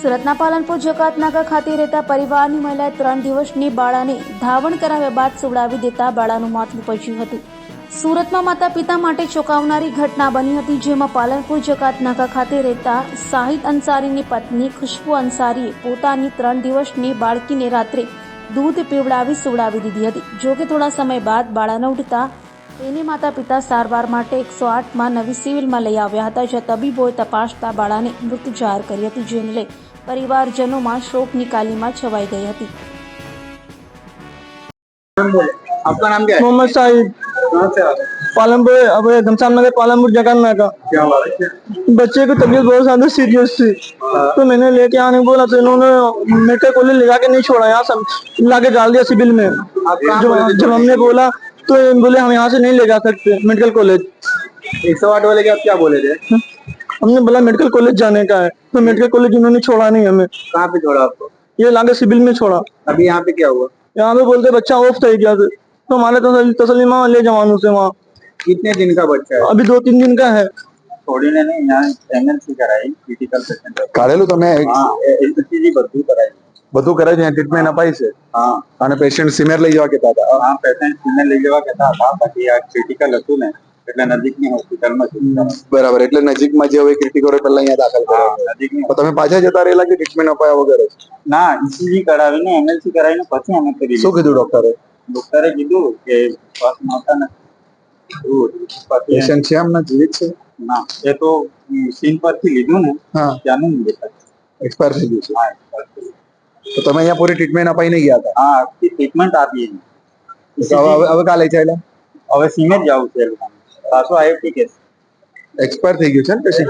સુરતના પાલનપુર જકાતનાકા ખાતે રહેતા પરિવારની મહિલાએ ત્રણ દિવસની બાળાને ધાવણ કરાવ્યા બાદ સુવડાવી દેતા બાળાનું મોત નીપજ્યું હતું. સુરતમાં માતા પિતા માટે ચોંકાવનારી ઘટના બની હતી, જેમાં પાલનપુર જકાતનાકા ખાતે રહેતા સાહિદ અંસારીની પત્ની ખુશ્બુ અંસારીએ પોતાની ત્રણ દિવસની બાળકીને રાત્રે દૂધ પીવડાવી સુવડાવી દીધી હતી. જો કે થોડા સમય બાદ બાળાને ઉઠતા તેને માતા પિતા સારવાર માટે એકસો આઠમાં નવી સિવિલમાં લઈ આવ્યા હતા, જ્યાં તબીબોએ તપાસતા બાળાને મૃત જાહેર કરી હતી, જેને લઈ પરિવારજનોમાં શોકની કાલીમાં છવાઈ ગઈ હતી आपका नाम क्या है मोहम्मद साहिद कहाँ से आ रहे हैं? पालमपुर अब घमसान नगर पालमपुर जगन्ना का क्या हुआ है क्या बच्चे की तबीयत बहुत ज्यादा सीरियस थी तो मैंने लेके आने को बोला तो इन्होंने मेडिकल कॉलेज ले जाके नहीं छोड़ा यहाँ सब ला के डाल दिया सिविल में आप कहाँ जो बोले थे? जब हमने बोला तो ये बोले हम यहाँ से नहीं ले जा सकते मेडिकल कॉलेज एक सौ आठ वाले के आप क्या बोले थे हमने बोला मेडिकल कॉलेज जाने का है तो मेडिकल कॉलेज उन्होंने छोड़ा नहीं हमें कहाँ पे छोड़ा आपको ये ला के सिविल में छोड़ा अभी यहाँ पे क्या हुआ यहाँ पे बोलते बच्चा ऑफ था गया था तो हमारे तसली तसलीमा ले जवानों से वहाँ कितने दिन का बच्चा है अभी दो तीन दिन का है છોડીને નહીં અહીંયા એમએલસી કરાવી ક્રિટિકલ પેશન્ટ કાઢેલું તમે હા એલસીજી બધું કરાવી બધું કરે છે ટ્રીટમેન્ટ અપાઈ છે હા અને પેશન્ટ સિમેર લઈ જવા કહેતા હતા આ પેશન્ટ સિને લઈ જવા કહેતા હતા બાકી આ ક્રિટિકલ હતું ને એટલે નજીકની હોસ્પિટલમાં બરાબર એટલે નજીકમાં જે હવે ક્રિટિકલ હોય પહેલા અહીંયા દાખલ હા, નજીકની તમે પાછા જતા રહેલા કે ટ્રીટમેન્ટ અપાયા વગર જ? ના ઇસીજી કરાવીને એમએલસી કરાવીને પછી અમે કરી શું કીધું ડોક્ટરે ડોક્ટરે કીધું કે શ્વાસ નહોતા નથી પેશન્ટ છે એમના જીવિત છે? ના એ તો સીન પરથી લીધું ને હા. ત્યાંનું એક્સપાયર થઈ ગયું છે. હા તો તમે અહીંયા પૂરી ટ્રીટમેન્ટ અપાઈને ગયા હતા? હા ટ્રીટમેન્ટ આપી એની. હવે હવે- કાલે ચાલ્યા? હવે સીમે જ જવું છે પાછો આવ્યો ઠીક એક્સપાયર થઈ ગયું છે ને પછી?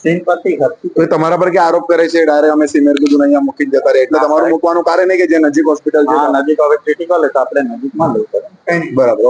સીન પરથી તો તમારા પર કે આરોપ કરે છે? ડાયરેક્ટ અમે સિમેર કીધું અહીંયા મૂકી જતા રહે એટલે તમારું મૂકવાનું કારણ નહીં કે જે નજીક હોસ્પિટલ છે નજીક હવે ક્રિટિકલ એટલે આપણે નજીકમાં લઈ પડે. બરાબર